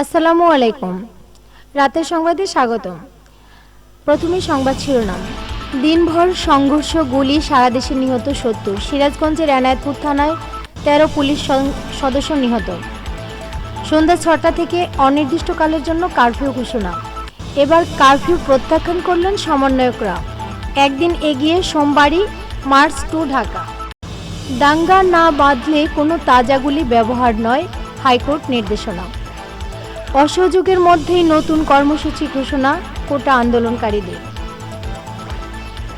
আসসালামু আলাইকুম। রাতের সংবাদে স্বাগতম। প্রথমে সংবাদ শিরোনাম। দিনভর সংঘর্ষ, গুলি, সারা দেশে নিহত সত্তর। সিরাজগঞ্জের এনায়তপুর থানায় তেরো পুলিশ সদস্য নিহত। সন্ধ্যা ছটা থেকে অনির্দিষ্টকালের জন্য কারফিউ ঘোষণা। এবার কারফিউ প্রত্যাখ্যান করলেন সমন্বয়করা। একদিন এগিয়ে সোমবারই মার্চ টু ঢাকা। দাঙ্গা না বাঁধলে কোনো তাজাগুলি ব্যবহার নয়, হাইকোর্ট নির্দেশনা। অসহযোগের মধ্যেই নতুন কর্মসূচি ঘোষণা কোটা আন্দোলনকারীদের।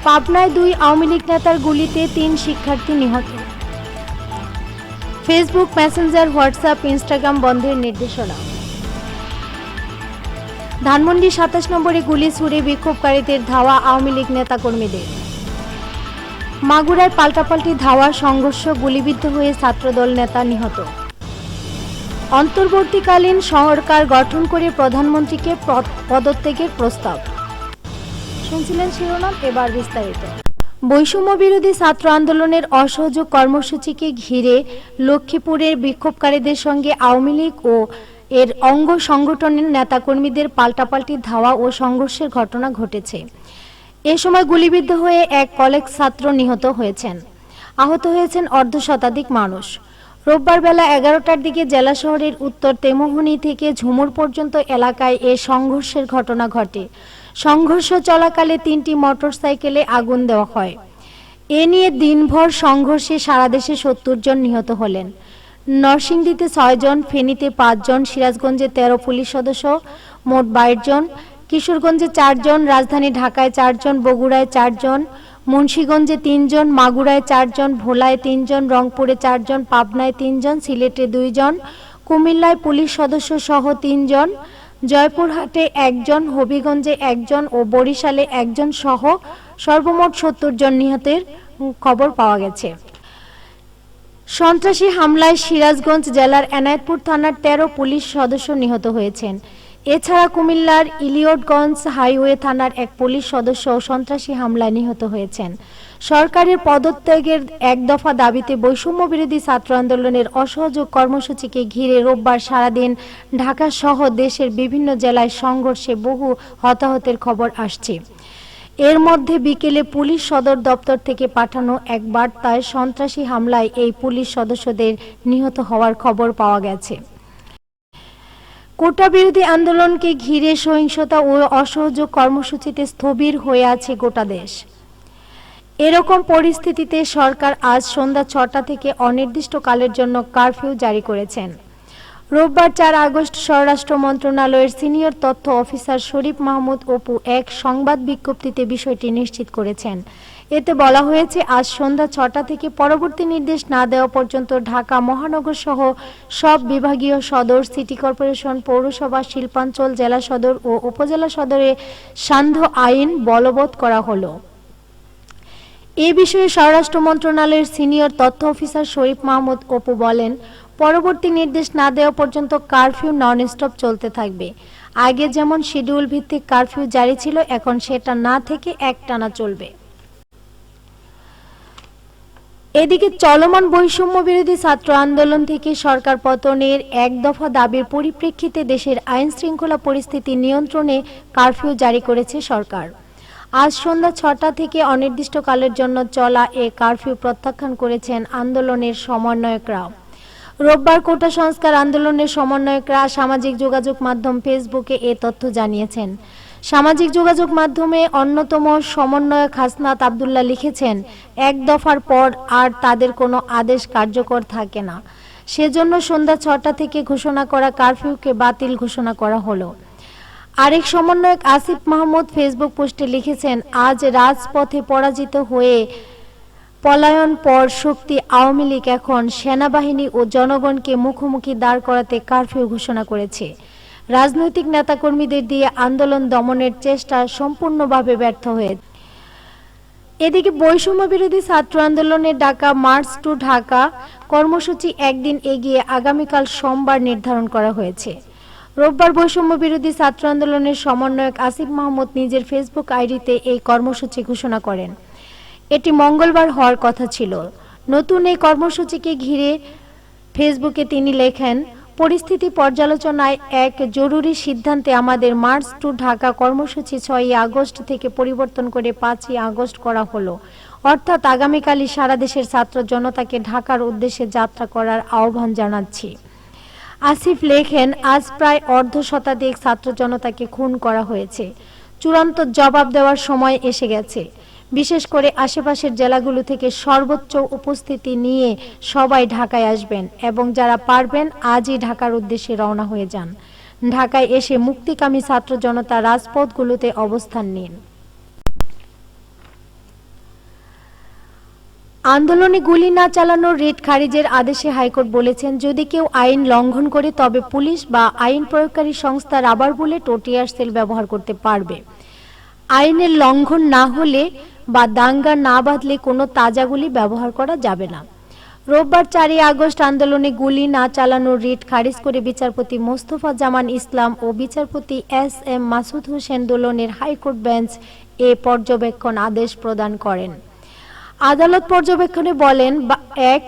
পাবনায় দুই আওয়ামী লীগ নেতার গুলিতে তিন শিক্ষার্থী নিহত। ফেসবুক মেসেঞ্জার হোয়াটসঅ্যাপ ইনস্টাগ্রাম বন্ধের নির্দেশনা। ধানমন্ডি সাতাশ নম্বরে গুলি ছুড়ে বিক্ষোভকারীদের ধাওয়া আওয়ামী লীগ নেতাকর্মীদের। মাগুরায় পাল্টাপাল্টি ধাওয়া সংঘর্ষ গুলিবিদ্ধ হয়ে ছাত্রদল নেতা নিহত। অন্তর্বর্তীকালীন সরকার গঠন করে প্রধানমন্ত্রীকে পদ- পদত্যাগের প্রস্তাব। শুনছিলেন শিরোনাম, এবার বিস্তারিত। বৈষম্য বিরোধী ছাত্র আন্দোলনের অসহযোগ কর্মসূচিকে ঘিরে লক্ষ্মীপুরের বিক্ষোভকারীদের সঙ্গে আওয়ামী লীগ ও এর অঙ্গ সংগঠনের নেতাকর্মীদের পাল্টাপাল্টি ধাওয়া ও সংঘর্ষের ঘটনা ঘটেছে। এ সময় গুলিবিদ্ধ হয়ে এক কলেজ ছাত্র নিহত হয়েছেন। আহত হয়েছেন অর্ধ শতাধিক মানুষ। রোববার বেলা এগারোটার দিকে জেলা শহরের উত্তর তেমোহনী থেকে ঝুমুর পর্যন্ত এলাকায় এ সংঘর্ষের ঘটনা ঘটে। সংঘর্ষ চলাকালে তিনটি মোটরসাইকেলে আগুন দেওয়া হয়। এ নিয়ে দিনভর সংঘর্ষে সারা দেশে সত্তর জন নিহত হলেন। নরসিংদীতে ছয়জন ফেনীতে পাঁচজন সিরাজগঞ্জে তেরো পুলিশ সদস্য, মোট বাইশ জন, কিশোরগঞ্জে চারজন রাজধানী ঢাকায় চারজন বগুড়ায় চারজন মুন্সীগঞ্জে তিনজন, মাগুরায় চারজন, ভোলায় তিনজন, রংপুরে চারজন, পাবনায় তিনজন, সিলেটে দুইজন, কুমিল্লায় পুলিশ সদস্য সহ তিনজন, জয়পুরহাটে একজন, হবিগঞ্জে একজন ও বরিশালে একজন সহ সর্বমোট সত্তর জন নিহতের খবর পাওয়া গেছে। সন্ত্রাসী হামলায় সিরাজগঞ্জ জেলার এনায়েতপুর থানার তেরো পুলিশ সদস্য নিহত হয়েছেন। এছাড়া কুমিল্লার ইলিয়টগঞ্জ হাইওয়ে থানার এক পুলিশ সদস্য সন্ত্রাসী হামলায় নিহত হয়েছেন। সরকারের পদত্যাগের এক দফা দাবিতে বৈষম্য বিরোধী ছাত্র আন্দোলনের অসহযোগ কর্মসূচিকে ঘিরে রোববার সারাদিন ঢাকা সহ দেশের বিভিন্ন জেলায় সংঘর্ষে বহু হতাহতের খবর আসছে। এর মধ্যে বিকেলে পুলিশ সদর দপ্তর থেকে পাঠানো এক বার্তায় সন্ত্রাসী হামলায় এই পুলিশ সদস্যদের নিহত হওয়ার খবর পাওয়া গেছে। কোটা বিরোধী আন্দোলনকে ঘিরে সহিংসতা ও অসহযোগ কর্মসূচিতে স্থবির হয়ে আছে গোটা দেশ। এরকম পরিস্থিতিতে সরকার আজ সন্ধ্যা ছটা থেকে অনির্দিষ্টকালের জন্য কারফিউ জারি করেছেন। রোববার চার আগস্ট স্বরাষ্ট্র মন্ত্রণালয়ের সিনিয়র তথ্য অফিসার শরীফ মাহমুদ অপু এক সংবাদ বিজ্ঞপ্তিতে বিষয়টি নিশ্চিত করেছেন। এতে বলা হয়েছে, আজ সন্ধ্যা ছটা থেকে পরবর্তী নির্দেশ না দেওয়া পর্যন্ত ঢাকা মহানগর সহ সব বিভাগীয় সদর, সিটি কর্পোরেশন, পৌরসভা, শিল্পাঞ্চল, জেলা সদর ও উপজেলা সদরে সান্ধ্য আইন বলবৎ করা হলো। এ বিষয়ে স্বরাষ্ট্র মন্ত্রণালয়ের সিনিয়র তথ্য অফিসার শরীফ মাহমুদ অপু বলেন, পরবর্তী নির্দেশ না দেওয়া পর্যন্ত কারফিউ নন স্টপ চলতে থাকবে। আগে যেমন শিডিউল ভিত্তিক কারফিউ জারি ছিল, এখন সেটা না থেকে একটানা চলবে। এদিকে চলমান বৈষম্য বিরোধী ছাত্র আন্দোলন থেকে সরকার পতনের এক দফা দাবির পরিপ্রেক্ষিতে দেশের আইন শৃঙ্খলা পরিস্থিতি নিয়ন্ত্রণে কারফিউ জারি করেছে সরকার। আজ সন্ধ্যা ছটা থেকে অনির্দিষ্টকালের জন্য চলা এ কারফিউ প্রত্যাখ্যান করেছেন আন্দোলনের সমন্বয়করা। রোববার কোটা সংস্কার আন্দোলনের সমন্বয়করা সামাজিক যোগাযোগ মাধ্যম ফেসবুকে এ তথ্য জানিয়েছেন। সামাজিক যোগাযোগ মাধ্যমে অন্যতম সমন্বয়ক হাসনাত আবদুল্লাহ লিখেছেন, এক দফার পর আর তাদের কোনো আদেশ কার্যকর থাকে না। সেজন্য সন্ধ্যা ছটা থেকে ঘোষণা করা কারফিউকে বাতিল ঘোষণা করা হলো। আরেক সমন্বয়ক আসিফ মাহমুদ ফেসবুক পোস্টে লিখেছেন, আজ রাজপথে পরাজিত হয়ে পলায়ন পর শক্তি আওয়ামী লীগ এখন সেনাবাহিনী ও জনগণকে মুখোমুখি দাঁড় করাতে কারফিউ ঘোষণা করেছে। রাজনৈতিক নেতাকর্মীদের দিয়ে আন্দোলন দমনের চেষ্টা সম্পূর্ণভাবে ব্যর্থ হয়ে এদিকে বৈষম্য বিরোধী ছাত্র আন্দোলনের ডাকা মার্চ টু ঢাকা কর্মসূচি একদিন এগিয়ে আগামীকাল সোমবার নির্ধারণ করা হয়েছে। রোববার বৈষম্য বিরোধী ছাত্র আন্দোলনের সমন্বয়ক আসিফ মাহমুদ নিজের ফেসবুক আইডিতে এই কর্মসূচি ঘোষণা করেন। এটি মঙ্গলবার হওয়ার কথা ছিল। নতুন এই কর্মসূচিকে ঘিরে ফেসবুকে তিনি লেখেন পরিস্থিতি পর্যালোচনায় এক জরুরি সিদ্ধান্তে আমাদের মার্চ টু ঢাকা কর্মসূচি ছয়ই আগস্ট থেকে পরিবর্তন করে পাঁচই আগস্ট করা হলো। অর্থাৎ আগামীকালই সারা দেশের ছাত্র জনতাকে ঢাকার উদ্দেশ্যে যাত্রা করার আহ্বান জানাচ্ছি। আসিফ লেখেন, আজ প্রায় অর্ধ শতাধিক ছাত্র জনতাকে খুন করা হয়েছে। চূড়ান্ত জবাব দেওয়ার সময় এসে গেছে। বিশেষ করে আশেপাশের জেলাগুলো থেকে সর্বোচ্চ উপস্থিতি নিয়ে সবাই ঢাকায় আসবেন এবং যারা পারবেন আজই ঢাকার উদ্দেশ্যে রওনা হয়ে যান। ঢাকায় এসে মুক্তিকামী ছাত্র জনতা রাজপথগুলোতে অবস্থান নিন। আন্দোলনে গুলি না চালানোর রিট খারিজের আদেশে হাইকোর্ট বলেছেন, যদি কেউ আইন লঙ্ঘন করে তবে পুলিশ বা আইন প্রয়োগকারী সংস্থা রাবার বুলেট ও টিয়ার সেল ব্যবহার করতে পারবে। আইনের লঙ্ঘন না হলে বা দাঙ্গা না বাঁধলে কোনো তাজা গুলি ব্যবহার করা যাবে না। রোববার চারই আগস্ট আন্দোলনে গুলি না চালানোর রিট খারিজ করে বিচারপতি মোস্তফা জামান ইসলাম ও বিচারপতি এস এম মাসুদ হোসেন দোলনের হাইকোর্ট বেঞ্চ এ পর্যবেক্ষণ আদেশ প্রদান করেন। আদালত পর্যবেক্ষণে বলেন এক,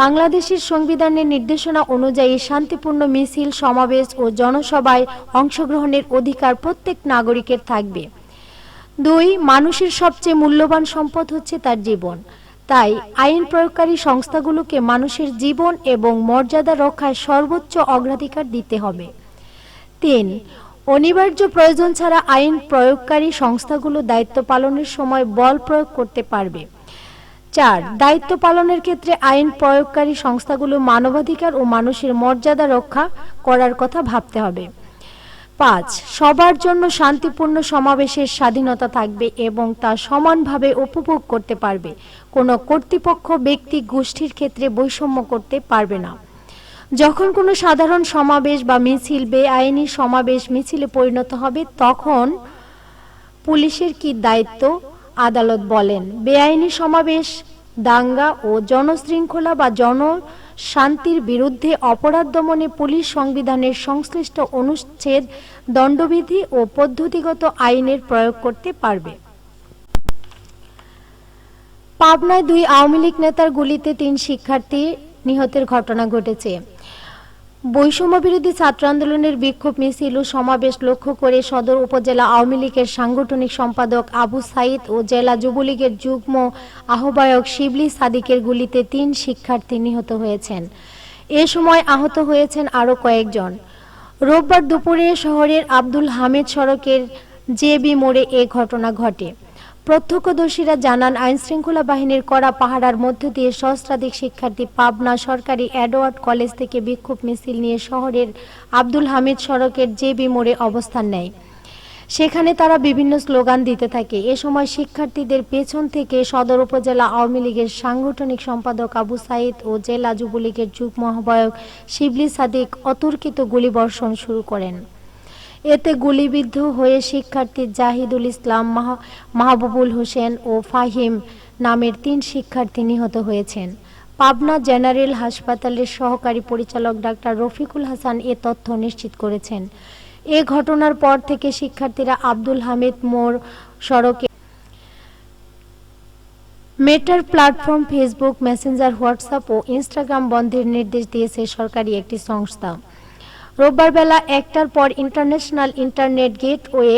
বাংলাদেশের সংবিধানের নির্দেশনা অনুযায়ী শান্তিপূর্ণ মিছিল, সমাবেশ ও জনসভায় অংশগ্রহণের অধিকার প্রত্যেক নাগরিকের থাকবে। দুই, মানুষের সবচেয়ে মূল্যবান সম্পদ হচ্ছে তার জীবন। তাই, আইন প্রয়োগকারী সংস্থাগুলোকে মানুষের জীবন এবং মর্যাদা রক্ষায় সর্বোচ্চ অগ্রাধিকার দিতে হবে। তিন, অনিবার্য প্রয়োজন ছাড়া আইন প্রয়োগকারী সংস্থাগুলো দায়িত্ব পালনের সময় বল প্রয়োগ করতে পারবে। চার, দায়িত্ব পালনের ক্ষেত্রে আইন প্রয়োগকারী সংস্থাগুলো মানবাধিকার ও মানুষের মর্যাদা রক্ষা করার কথা ভাবতে হবে। পাঁচ, সবার জন্য শান্তিপূর্ণ সমাবেশের স্বাধীনতা থাকবে এবং তা সমানভাবে উপভোগ করতে পারবে। কোনো কর্তৃপক্ষ ব্যক্তি গোষ্ঠীর ক্ষেত্রে বৈষম্য করতে পারবে না। যখন কোনো সাধারণ সমাবেশ বা মিছিল, বেআইনি সমাবেশ মিছিলে পরিণত হবে, তখন পুলিশের কি দায়িত্ব? আদালত বলেন, বেআইনি সমাবেশ, দাঙ্গা ও জনশৃঙ্খলা বা জন শান্তির বিরুদ্ধে অপরাধ দমনে পুলিশ সংবিধানের সংশ্লিষ্ট অনুচ্ছেদ, দণ্ডবিধি ও পদ্ধতিগত আইনের প্রয়োগ করতে পারবে। পাবনায় দুই আওয়ামী লীগ নেতার গুলিতে তিন শিক্ষার্থী নিহতের ঘটনা ঘটেছে। বৈষম্য বিরোধী ছাত্র আন্দোলনের বিক্ষোভ মিছিল ও সমাবেশ লক্ষ্য করে সদর উপজেলা আওয়ামী লীগের সাংগঠনিক সম্পাদক আবু সাইদ ও জেলা যুবলীগের যুগ্ম আহ্বায়ক শিবলি সাদিকের গুলিতে তিন শিক্ষার্থী নিহত হয়েছেন। এ সময় আহত হয়েছেন আরও কয়েকজন। রোববার দুপুরে শহরের আব্দুল হামিদ সড়কের জেবি মোড়ে এ ঘটনা ঘটে। প্রত্যক্ষদর্শীরা জানান, আইনশৃঙ্খলা বাহিনীর কড়া পাহারার মধ্য দিয়ে সহস্রাধিক শিক্ষার্থী পাবনা সরকারি অ্যাডওয়ার্ড কলেজ থেকে বিক্ষোভ মিছিল নিয়ে শহরের আব্দুল হামিদ সড়কের জেবি মোড়ে অবস্থান নেয়। সেখানে তারা বিভিন্ন স্লোগান দিতে থাকে। এ সময় শিক্ষার্থীদের পেছন থেকে সদর উপজেলা আওয়ামী লীগের সাংগঠনিক সম্পাদক আবু সাইদ ও জেলা যুবলীগের যুগ্ম আহ্বায়ক শিবলি সাদিক অতর্কিত গুলিবর্ষণ শুরু করেন। এতে গুলিবিদ্ধ হয়ে শিক্ষার্থী জাহিদুল ইসলাম মাহ- মাহবুবুল হোসেন ও ফাহিম নামের তিন শিক্ষার্থী নিহত হয়েছেন। পাবনা জেনারেল হাসপাতালের সহকারী পরিচালক ডাক্তার রফিকুল হাসান এ তথ্য নিশ্চিত করেছেন। এ ঘটনার পর থেকে শিক্ষার্থীরা আব্দুল হামিদ মোড় সড়কে মেটার প্ল্যাটফর্ম, ফেসবুক, মেসেঞ্জার, হোয়াটসঅ্যাপ ও ইনস্টাগ্রাম বন্ধের নির্দেশ দিয়েছে সরকারি একটি সংস্থা। রোববার বেলা একটার পর ইন্টারন্যাশনাল ইন্টারনেট গেটওয়ে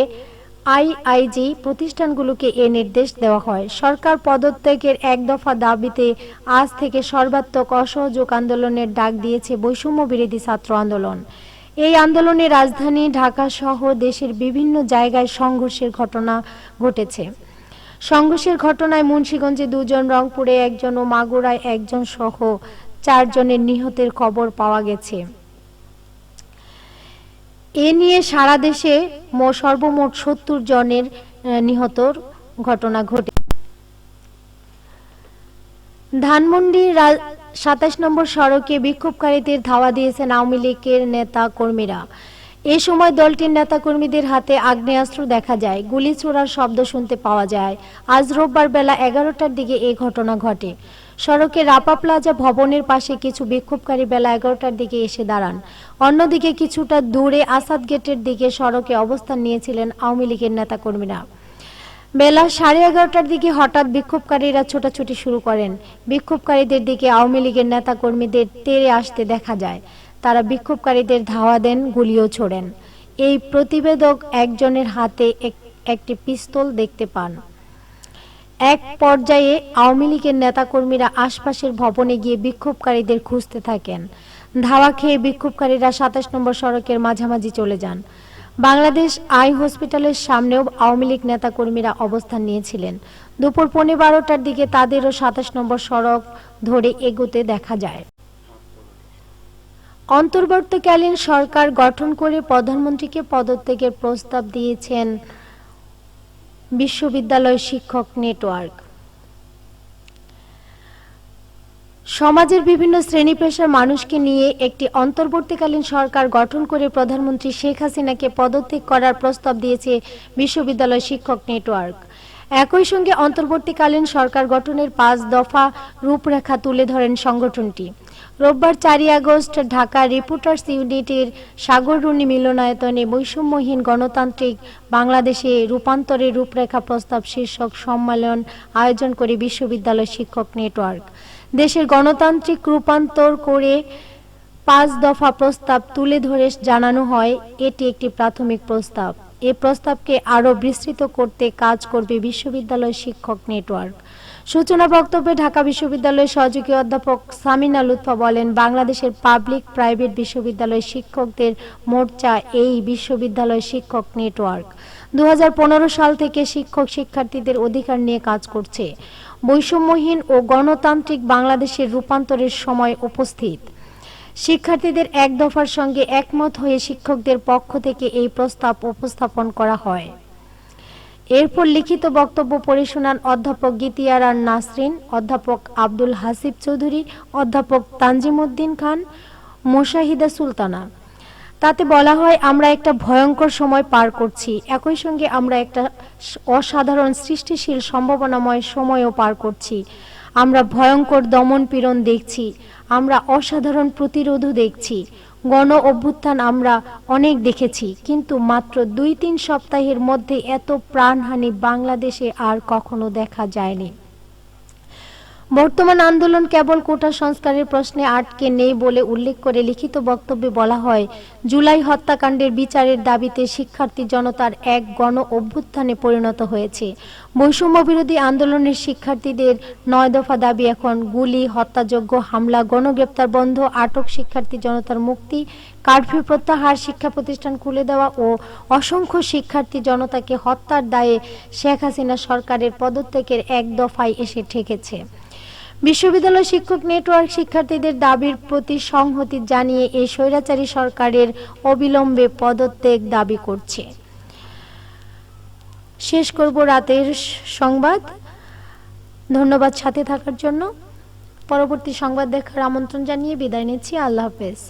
আইআইজি প্রতিষ্ঠানগুলোকে এ নির্দেশ দেওয়া হয়। সরকার পদত্যাগের এক দফা দাবিতে আজ থেকে সর্বাত্মক অসহযোগ আন্দোলনের ডাক দিয়েছে বৈষম্য বিরোধী ছাত্র আন্দোলন। এই আন্দোলনে রাজধানী, ঢাকা সহ দেশের বিভিন্ন জায়গায় সংঘর্ষের ঘটনা ঘটেছে। সংঘর্ষের ঘটনায় মুন্সিগঞ্জে দুজন, রংপুরে একজন ও মাগুরায় একজন সহ চারজনের নিহতের খবর পাওয়া গেছে। এ নিয়ে সারা দেশে সর্বমোট সত্তর জনের নিহতর ঘটনা ঘটে। ধানমন্ডি সাতাশ নম্বর সড়কে বিক্ষোভকারীদের ধাওয়া দিয়েছেন আওয়ামী লীগের নেতা কর্মীরা এ সময় দলটির নেতাকর্মীদের হাতে আগ্নেয়াস্ত্র দেখা যায়। গুলি ছোড়ার শব্দ শুনতে পাওয়া যায়। আজ রোববার বেলা এগারোটার দিকে এ ঘটনা ঘটে। সড়কে রাপা প্লাজা ভবনের পাশে কিছু বিক্ষোভকারী বেলা এগারোটার দিকে এসে দাঁড়ান। অন্যদিকে কিছুটা দূরে আসাদ গেটের দিকে সড়কে অবস্থান নিয়েছিলেন আওয়ামী লীগের নেতাকর্মীরা। বেলা সাড়ে এগারোটার দিকে হঠাৎ বিক্ষোভকারীরা ছোটাছুটি শুরু করেন। বিক্ষোভকারীদের দিকে আওয়ামী লীগের নেতাকর্মীদের তেড়ে আসতে দেখা যায়। তারা বিক্ষোভকারীদের ধাওয়া দেন, গুলিও ছোড়েন। এই প্রতিবেদক একজনের হাতে এক- একটি পিস্তল দেখতে পান। এক পর্যায়ে আওয়ামী লীগের নেতাকর্মীরা আশপাশের ভবনে গিয়ে বিক্ষোভকারীদের খুঁজতে থাকেন। ধাওয়া খেয়ে বিক্ষোভকারীরা সাতাশ নম্বর সড়কের মাঝামাঝি চলে যান। বাংলাদেশ আই হসপিটালের সামনেও আওয়ামী লীগ নেতাকর্মীরা অবস্থান নিয়েছিলেন। দুপুর পৌনে বারোটার দিকে তাদেরও সাতাশ নম্বর সড়ক ধরে এগোতে দেখা যায়। অন্তর্বর্তীকালীন সরকার গঠন করে প্রধানমন্ত্রীকে পদত্যাগের প্রস্তাব দিয়েছেন বিশ্ববিদ্যালয় শিক্ষক নেটওয়ার্ক। সমাজের বিভিন্ন শ্রেণি পেশার মানুষকে নিয়ে একটি অন্তর্বর্তীকালীন সরকার গঠন করে প্রধানমন্ত্রী শেখ হাসিনাকে পদত্যাগ করার প্রস্তাব দিয়েছে বিশ্ববিদ্যালয় শিক্ষক নেটওয়ার্ক। একই সঙ্গে অন্তর্বর্তীকালীন সরকার গঠনের পাঁচ দফা রূপরেখা তুলে ধরেন সংগঠনটি। রোববার চারই আগস্ট ঢাকা রিপোর্টার্স ইউনিটের সাগররুনি মিলনায়তনে বৈষম্যহীন গণতান্ত্রিক বাংলাদেশে রূপান্তরের রূপরেখা প্রস্তাব শীর্ষক সম্মেলন আয়োজন করে বিশ্ববিদ্যালয় শিক্ষক নেটওয়ার্ক। দেশের গণতান্ত্রিক রূপান্তর করে পাঁচ দফা প্রস্তাব তুলে ধরে জানানো হয়, এটি একটি প্রাথমিক প্রস্তাব। এ প্রস্তাবকে আরও বিস্তৃত করতে কাজ করবে বিশ্ববিদ্যালয় শিক্ষক নেটওয়ার্ক। সূচনা বক্তব্যে ঢাকা বিশ্ববিদ্যালয়ের সহযোগী অধ্যাপক সামিনা লুৎফা বলেন, বাংলাদেশের পাবলিক প্রাইভেট বিশ্ববিদ্যালয় শিক্ষকদের মোর্চা এই বিশ্ববিদ্যালয় শিক্ষক নেটওয়ার্ক। দুহাজার পনেরো সাল থেকে শিক্ষক শিক্ষার্থীদের অধিকার নিয়ে কাজ করছে। বৈষম্যহীন ও গণতান্ত্রিক বাংলাদেশের রূপান্তরের সময় উপস্থিত। শিক্ষার্থীদের এক দফার সঙ্গে একমত হয়ে শিক্ষকদের পক্ষ থেকে এই প্রস্তাব উপস্থাপন করা হয়। এরপর লিখিত বক্তব্য পড়ে শোনান অধ্যাপক গীতিয়ারান নাসরিন, অধ্যাপক আব্দুল হাসিব চৌধুরী, অধ্যাপক তানজিমুদ্দিন খান, মোশাহিদা সুলতানা। তাতে বলা হয়, আমরা একটা ভয়ঙ্কর সময় পার করছি। একই সঙ্গে আমরা একটা অসাধারণ সৃষ্টিশীল সম্ভাবনাময় সময়ও পার করছি। আমরা ভয়ঙ্কর দমন পীড়ন দেখছি। আমরা অসাধারণ প্রতিরোধও দেখছি। গণ অভ্যুত্থান আমরা অনেক দেখেছি, কিন্তু মাত্র দুই তিন সপ্তাহের মধ্যে এত প্রাণহানি বাংলাদেশে আর কখনো দেখা যায়নি। বর্তমান আন্দোলন কেবল কোটা সংস্কারের প্রশ্নে আটকে নেই বলে উল্লেখ করে লিখিত বক্তব্যে বলা হয়, জুলাই হত্যাকাণ্ডের বিচারের দাবিতে শিক্ষার্থী জনতার এক গণ অভ্যুত্থানে পরিণত হয়েছে। বৈষম্য বিরোধী আন্দোলনের শিক্ষার্থীদের নয় দফা দাবি এখন, গুলি হত্যাযোগ্য হামলা, গণগ্রেপ্তার বন্ধ, আটক শিক্ষার্থী জনতার মুক্তি, কারফিউ প্রত্যাহার, শিক্ষা প্রতিষ্ঠান খুলে দেওয়া ও অসংখ্য শিক্ষার্থী জনতাকে হত্যার দায়ে শেখ হাসিনা সরকারের পদত্যাগের এক দফায় এসে ঠেকেছে। বিশ্ববিদ্যালয় শিক্ষক নেটওয়ার্ক শিক্ষার্থীদের দাবির প্রতি সংহতি জানিয়ে এই স্বৈরাচারী সরকারের অবিলম্বে পদত্যাগ দাবি করছে। শেষ করব রাতের সংবাদ। ধন্যবাদ সাথে থাকার জন্য। পরবর্তী সংবাদ দেখার আমন্ত্রণ জানিয়ে বিদায় নিচ্ছি। আল্লাহ হাফেজ।